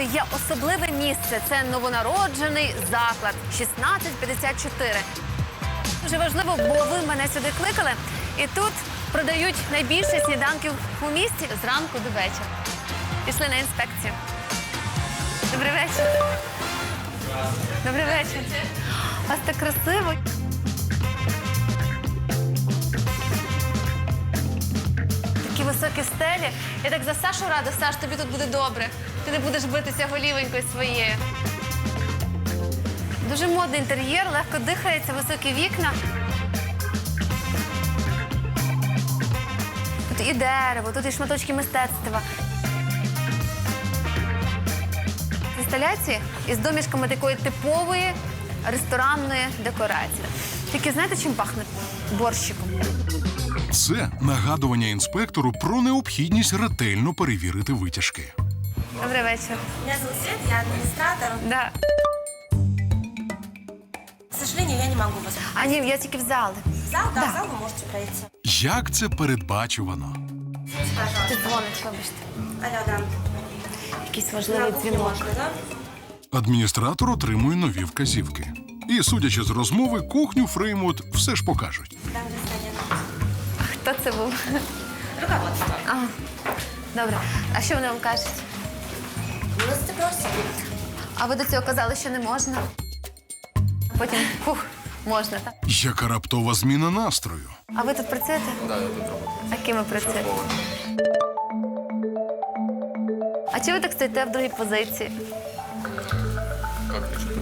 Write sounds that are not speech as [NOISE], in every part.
кухнею є особливе місце. Це новонароджений заклад 1654. Дуже важливо, бо ви мене сюди кликали. І тут продають найбільше сніданків у місті зранку до вечора. Пішли на інспекцію. Добрий вечір. Добрий вечір. У вас так красиво. Високі стелі. Я так за Сашу рада, Саш, тобі тут буде добре. Ти не будеш битися голівенькою своєю. Дуже модний інтер'єр, легко дихається, високі вікна. Тут і дерево, тут і шматочки мистецтва. Інсталяції із домішками такої типової ресторанної декорації. Тільки знаєте, чим пахне? Борщиком. Це нагадування інспектору про необхідність ретельно перевірити витяжки. Добрий вечір. Меня зовут Свет, я администратор. Да. К сожалению, я не могу вас... А ні, я тільки в зали. В зал? Да, Да. в зал вы можете пройти. Як це передбачувано? Извините, пожалуйста. Тут дзвонить, вибачте. Алло, да. Якийсь На важливий дзвінок. можно, да? Адміністратор отримує нові вказівки. І, судячи з розмови, кухню Фреймут все ж покажуть. Да. Хто це був? Руководство. А, добре. А що вони вам кажуть? Милости. А ви до цього казали, що не можна. Потім фух, можна, так? Яка раптова зміна настрою? А ви тут працюєте? Так, я тут роблю. А ким ви працюєте? А чого ви так стоїте в другій позиції?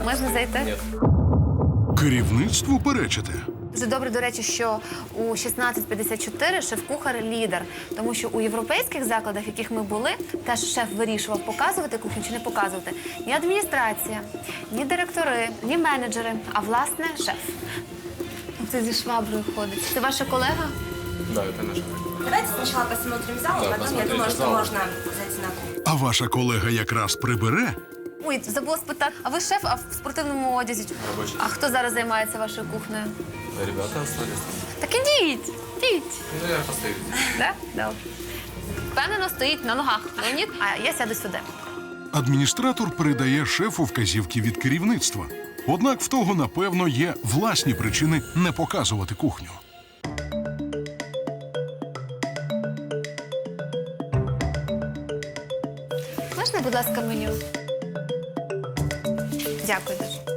Можна зайти? Ні. Керівництву перечите. Дуже добре, до речі, що у 1654 шеф-кухар лідер, тому що у європейських закладах, в яких ми були, теж шеф вирішував показувати кухню чи не показувати. Ні адміністрація, ні директори, ні менеджери, а власне шеф. Це зі шваброю ходить. Це ваша колега? Да, это наш. Давайте сначала посмотрим зал, Да, потом я посмотрите думаю, что зал. можно зайти на кухню. А ваша колега якраз прибере? Ой, забула спитати. А ви шеф, а в спортивному одязі? Робочий. А хто зараз займається вашою кухнею? Ребята остались. Так ідіть, ідіть. Ну, я постою. [LAUGHS] Да? Добре. Впевнено стоїть на ногах. Леонід, а я сяду сюди. Адміністратор передає шефу вказівки від керівництва. Однак в того, напевно, є власні причини не показувати кухню. Можна, будь ласка, меню? Дякую дуже.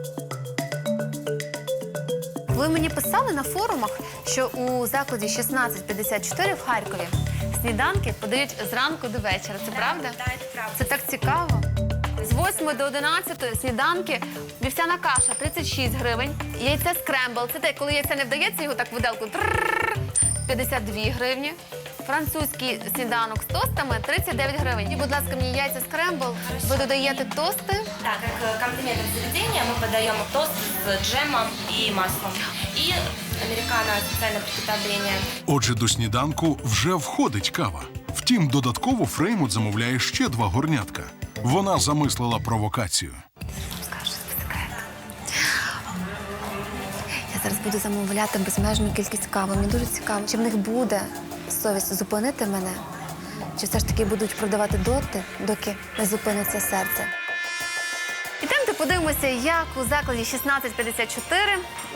Ви мені писали на форумах, що у закладі 1654 в Харкові сніданки подають зранку до вечора. Це правда? да, це правда. Це так цікаво. З 8 до 11 сніданки, вівсяна каша 36 гривень, яйце скрембл. Це те, коли яйце не вдається, його так в виделку 52 гривні. Французький сніданок з тостами 39 гривень. І, будь ласка, мені яйця скрембл. Ви додаєте тости. Да, как э, комплимент от заведения мы подаем тост с джемом и маслом. И американо специальное приготовление. Отже, до сніданку вже входить кава. Втім, додатково Фреймут замовляє ще два горнятка. Вона замислила провокацію. Скажу секрет. Я зараз буду замовляти безмежну кількість кави. Мені дуже цікаво, чи в них буде совість зупинити мене, чи все ж таки будуть продавати доти, доки не зупиниться серце. Ідемте подивимося, як у закладі 1654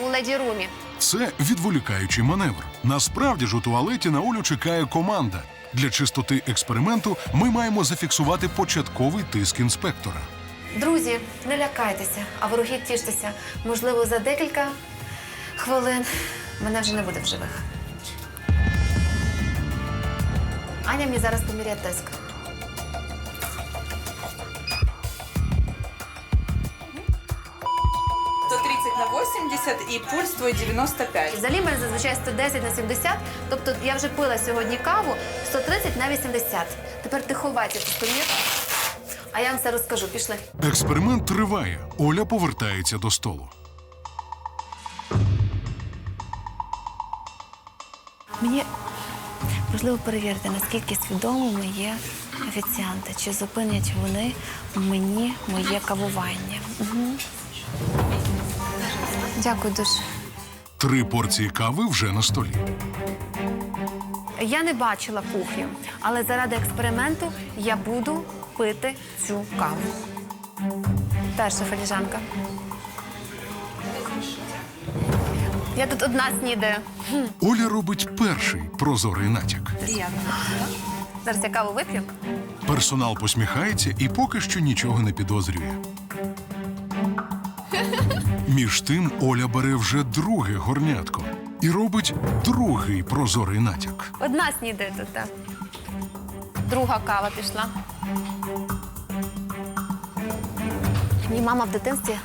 у леді румі. Це відволікаючий маневр. Насправді ж у туалеті на Олю чекає команда. Для чистоти експерименту ми маємо зафіксувати початковий тиск інспектора. Друзі, не лякайтеся, а ворогів тіштеся. Можливо, за декілька хвилин мене вже не буде в живих. Аня мені зараз поміряє тиск. 130 на 80 і пульс твій 95. Взагалі в мене зазвичай 110 на 70, тобто я вже пила сьогодні каву 130 на 80. Тепер ти цей помір, а я вам все розкажу. Пішли. Експеримент триває. Оля повертається до столу. Мені важливо перевірити, наскільки свідомими є офіціанти, чи зупинять вони мені моє кавування. Угу. Дякую дуже. Три порції кави вже на столі. Я не бачила кухню, але заради експерименту я буду пити цю каву. Перша філіжанка. Я тут одна снідаю. Оля робить перший прозорий натяк. Приятно. Зараз я каву вип'ю. Персонал посміхається і поки що нічого не підозрює. Між тим Оля бере вже друге горнятко і робить другий прозорий натяк. Одна снідає тут, так. Друга кава пішла. Мені мама в дитинстві,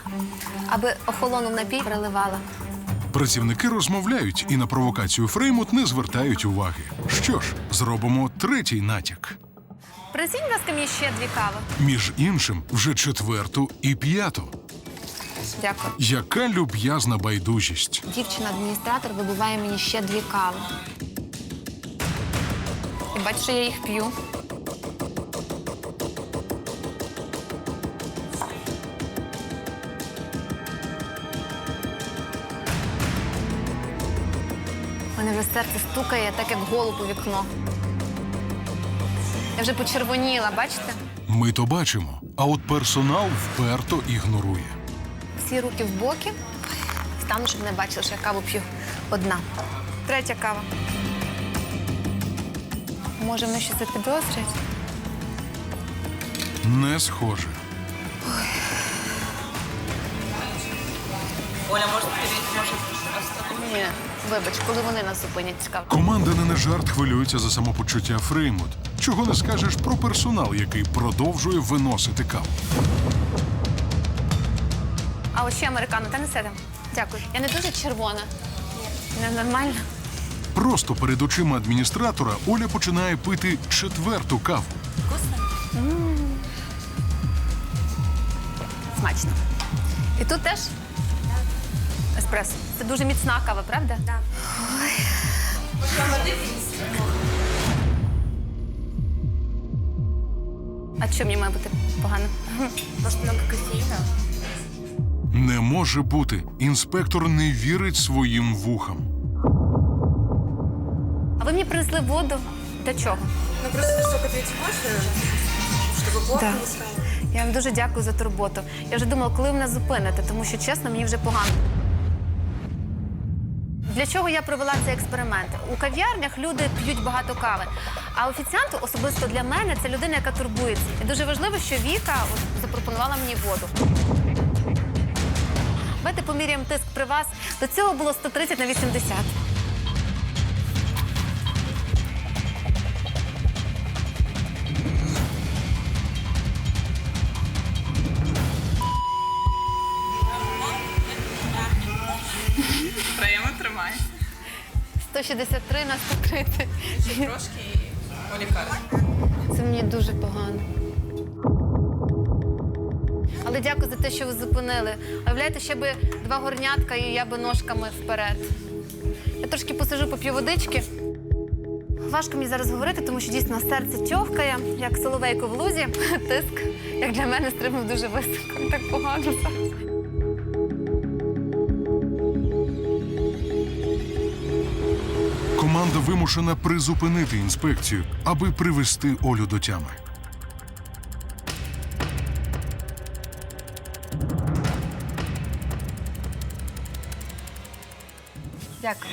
аби охолонув напій, переливала. Працівники розмовляють і на провокацію Фреймут не звертають уваги. Що ж, зробимо третій натяк. Будь ласка, мені ще дві кави. Між іншим, вже четверту і п'яту. Дякую. Яка люб'язна байдужість. Дівчина-адміністратор вибиває мені ще дві кави. І бачу, що я їх п'ю. Серце стукає, так як голуб у вікно. Я вже почервоніла, бачите? Ми то бачимо, а от персонал вперто ігнорує. Всі руки в боки. Стану, щоб не бачили, що я каву п'ю одна. Третя кава. Може, вони щось підозрюють? Не схоже. Оля, может, перейти, может, остановить? Ні. Вибач, коли вони нас зупинять, цікаво. Команда не на жарт хвилюється за самопочуття Фреймут. Чого не скажеш про персонал, який продовжує виносити каву. А от ще американо, та не сидим. Дякую. Я не дуже червона. Не нормально. Просто перед очима адміністратора Оля починає пити четверту каву. Вкусно? Смачно. І тут теж еспресо. Це дуже міцна кава, правда? Так. А що мені має бути погано? Может, много кофеина? Не може бути. Інспектор не вірить своїм вухам. А ви мені принесли воду. Для чого? Ну просто столько пьете кофе, чтобы плохо Да. не стало. Я вам дуже дякую за турботу. Я вже думала, коли ви мене зупините, тому що чесно, мені вже погано. Для чого я провела цей експеримент? У кав'ярнях люди п'ють багато кави. А офіціант, особисто для мене, це людина, яка турбується. І дуже важливо, що Віка запропонувала мені воду. Давайте поміряємо тиск при вас. До цього було 130 на 80. 163 на 130. Ще трошки і. Це мені дуже погано. Але дякую за те, що ви зупинили. Уявляєте, ще би два горнятка і я би ножками вперед. Я трошки посижу, поп'ю водички. Важко мені зараз говорити, тому що дійсно серце тьохкає, як соловейко в лузі. [LAUGHS] Тиск, як для мене, стрибнув дуже високо. Так погано зараз. Команда вимушена призупинити інспекцію, аби привести Олю до тями. Дякую.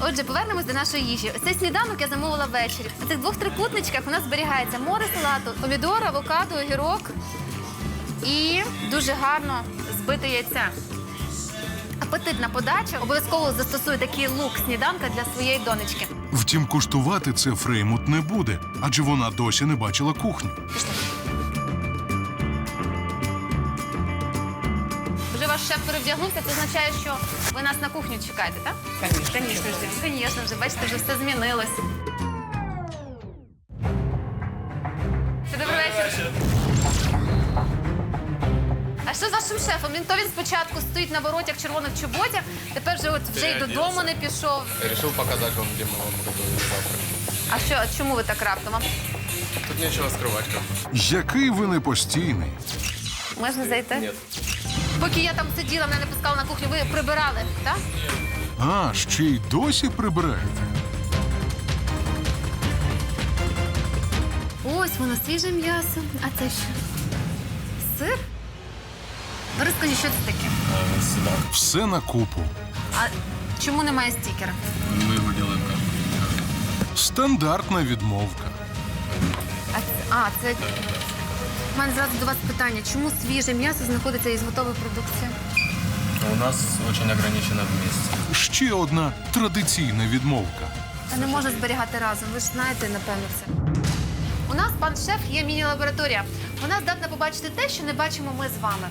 Отже, повернемось до нашої їжі. Цей сніданок я замовила ввечері. На цих двох трикутничках у нас зберігається море салату, помідор, авокадо, огірок і дуже гарно збите яйце. Апетитна подача. Обов'язково застосую такий лук сніданка для своєї донечки. Втім, куштувати це Фреймут не буде, адже вона досі не бачила кухню. Вже ваш шеф перевдягнувся, це означає, що ви нас на кухню чекаєте, так? Звісно. Звісно, Звісно, вже бачите, вже все змінилось. А що з вашим шефом? Він то він спочатку стоїть на воротях в червоних чоботях, тепер вже от вже й додому не пішов. Решил показать вам, где мы вам готовим завтрак. А що, а чому ви так раптом? А Тут нечего скрывать, как бы. Який ви непостійний. Можна зайти? Нет. Поки я там сиділа, мене не пускали на кухню, ви прибирали, так? А, ще й досі прибираєте. Ось воно свіже м'ясо. А це що? Сир? Ну, розкажи, що це таке? Все на купу. А чому немає стікера? Мы его делаем. Стандартна відмовка. А, це- а це. У мене зразу до вас питання. Чому свіже м'ясо знаходиться із готової продукції? У нас очень ограничено в месте. Ще одна традиційна відмовка. Та не можна зберігати разом. Ви ж знаєте, напевно, це. У нас, пан шеф, є міні-лабораторія. Вона здатна побачити те, що не бачимо ми з вами.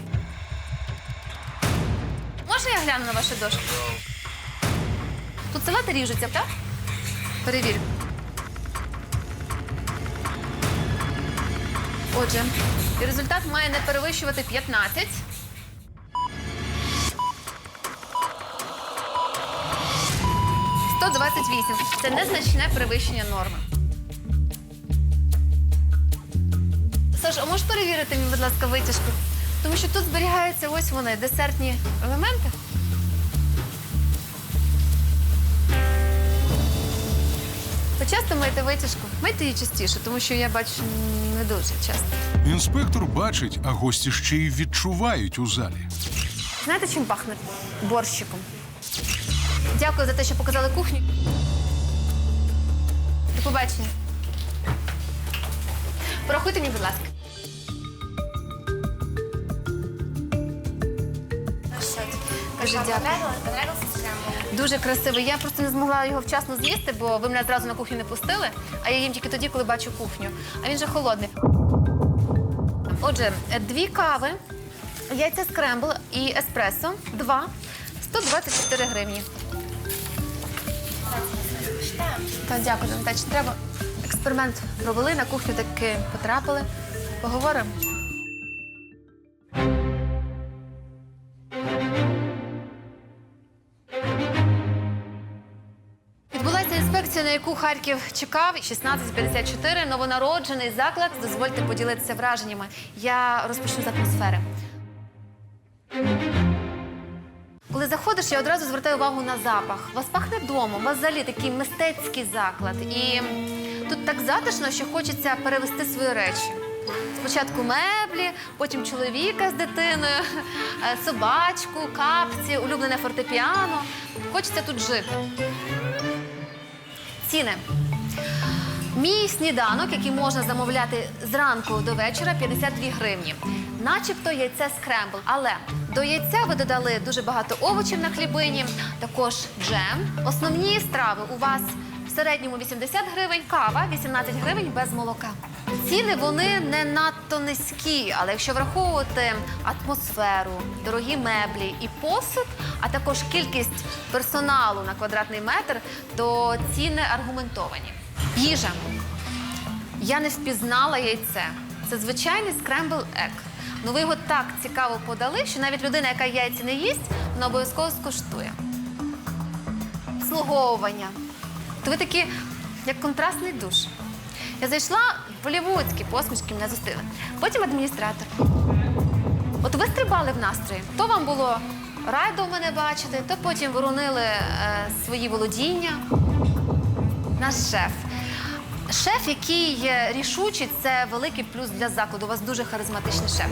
Можна я гляну на вашу дошку? Тут салати ріжуться, так? Перевір. Отже, результат має не перевищувати 15. – 128. Це незначне перевищення норми. Саш, а можеш перевірити мені, будь ласка, витяжку? Тому що тут зберігаються ось вони, десертні елементи. Часто миєте витяжку? Мийте її частіше, тому що я бачу не дуже часто. Інспектор бачить, а гості ще й відчувають у залі. Знаєте, чим пахне? Борщиком. Дякую за те, що показали кухню. До побачення. Порахуйте мені, будь ласка. Кажи дякую. Дуже красивий. Я просто не змогла його вчасно з'їсти, бо ви мене зразу на кухню не пустили, а я їм тільки тоді, коли бачу кухню. А він же холодний. Отже, дві кави, яйця скрембл і еспресо. Два. 124 гривні. Та дякую, Та треба експеримент провели, на кухню таки потрапили. Поговоримо. Яку Харків чекав. 16.54, новонароджений заклад. Дозвольте поділитися враженнями. Я розпочну з атмосфери. Коли заходиш, я одразу звертаю увагу на запах. Вас пахне домом, у вас взагалі такий мистецький заклад. І тут так затишно, що хочеться перевести свої речі. Спочатку меблі, потім чоловіка з дитиною, [LAUGHS] собачку, капці, улюблене фортепіано. Хочеться тут жити. Ціни. Мій сніданок, який можна замовляти зранку до вечора, 52 гривні. Начебто яйце скрембл. Але до яйця ви додали дуже багато овочів на хлібині, також джем. Основні страви у вас в середньому 80 гривень, кава 18 гривень без молока. Ціни вони не надто низькі, але якщо враховувати атмосферу, дорогі меблі і посуд, а також кількість персоналу на квадратний метр, то ціни аргументовані. Їжа. Я не впізнала яйце. Це звичайний скрембл ек. Ну ви його так цікаво подали, що навіть людина, яка яйця не їсть, вона обов'язково скуштує. Обслуговування. То ви такі, як контрастний душ. Я зайшла в голівудські посмішки мене зустріли. Потім адміністратор. От ви стрибали в настрої. То вам було райдо мене бачити, то потім воронили е, свої володіння. Наш шеф. Шеф, який е, рішучий, це великий плюс для закладу. У вас дуже харизматичний шеф.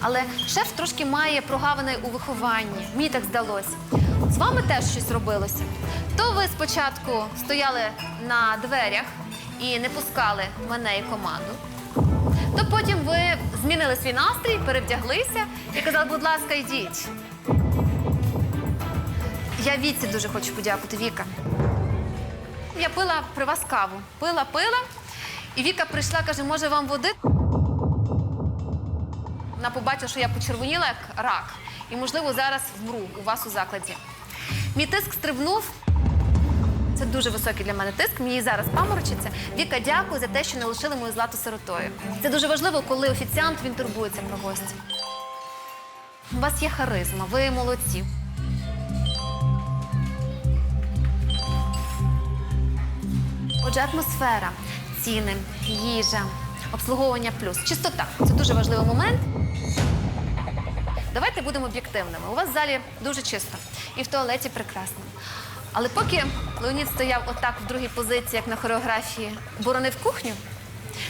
Але шеф трошки має прогавини у вихованні. Мені так здалося. З вами теж щось робилося. То ви спочатку стояли на дверях і не пускали мене і команду. То потім ви змінили свій настрій, перевдяглися і казали, будь ласка, йдіть. Я Віці дуже хочу подякувати, Віка. Я пила при вас каву. Пила, пила. І Віка прийшла, каже, може вам води? Вона побачила, що я почервоніла як рак. І, можливо, зараз вмру у вас у закладі. Мій тиск стрибнув. Це дуже високий для мене тиск. Мені зараз паморочиться. Віка, дякую за те, що не лишили мою злату сиротою. Це дуже важливо, коли офіціант він турбується про гості. У вас є харизма, ви молодці. Отже, атмосфера, ціни, їжа, обслуговування плюс. Чистота це дуже важливий момент. Давайте будемо об'єктивними. У вас в залі дуже чисто і в туалеті прекрасно. Але поки Леонід стояв отак в другій позиції, як на хореографії, боронив кухню,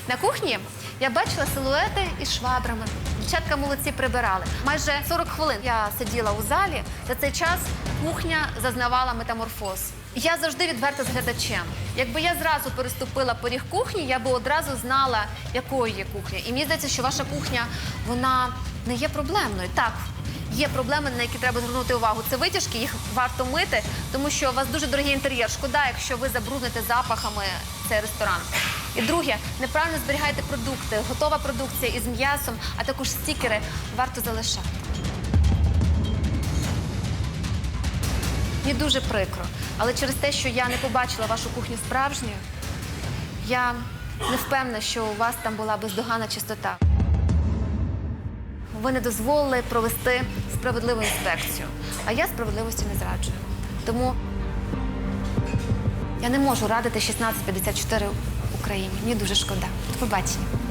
На кухні я бачила силуети із швабрами. Дівчатка молодці прибирали. Майже 40 хвилин я сиділа у залі. За цей час кухня зазнавала метаморфоз. Я завжди відверта з глядачем. Якби я зразу переступила поріг кухні, я би одразу знала, якою є кухня. І мені здається, що ваша кухня вона не є проблемною. Так, Є проблеми, на які треба звернути увагу. Це витяжки, їх варто мити, тому що у вас дуже дорогий інтер'єр. Шкода, якщо ви забрудните запахами цей ресторан. І друге, неправильно зберігайте продукти. Готова продукція із м'ясом, а також стікери варто залишати. Мені дуже прикро, але через те, що я не побачила вашу кухню справжньою, я не впевнена, що у вас там була бездоганна чистота. Ви не дозволили провести справедливу інспекцію, а я справедливості не зраджую. Тому я не можу радити 1654 Україні. Мені дуже шкода. До побачення.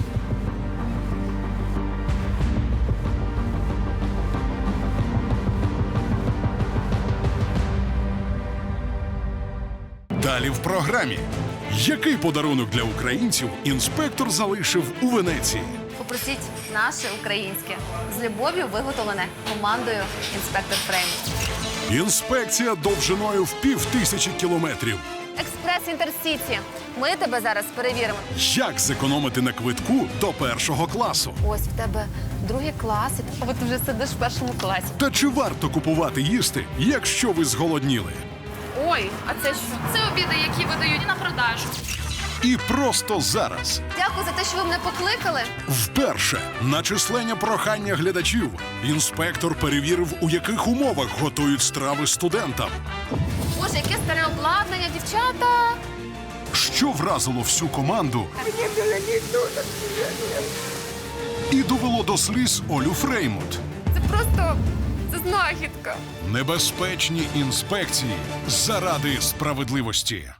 Далі в програмі. Який подарунок для українців інспектор залишив у Венеції? Попросіть наше українське з любов'ю виготовлене командою інспектор Фрейм. Інспекція довжиною в пів тисячі кілометрів. Експрес Інтерсіті. Ми тебе зараз перевіримо. Як зекономити на квитку до першого класу? Ось в тебе другий клас, і ти вже сидиш в першому класі. Та чи варто купувати їсти, якщо ви зголодніли? Ой, а це що? Це обіди, які видають на продажу. І просто зараз, Дякую за те, що ви мене покликали. вперше на численне прохання глядачів, інспектор перевірив, у яких умовах готують страви студентам. Боже, яке старе обладнання, дівчата. що вразило всю команду і довело до сліз Олю Фреймут. Це просто знахідка. Небезпечні інспекції заради справедливості.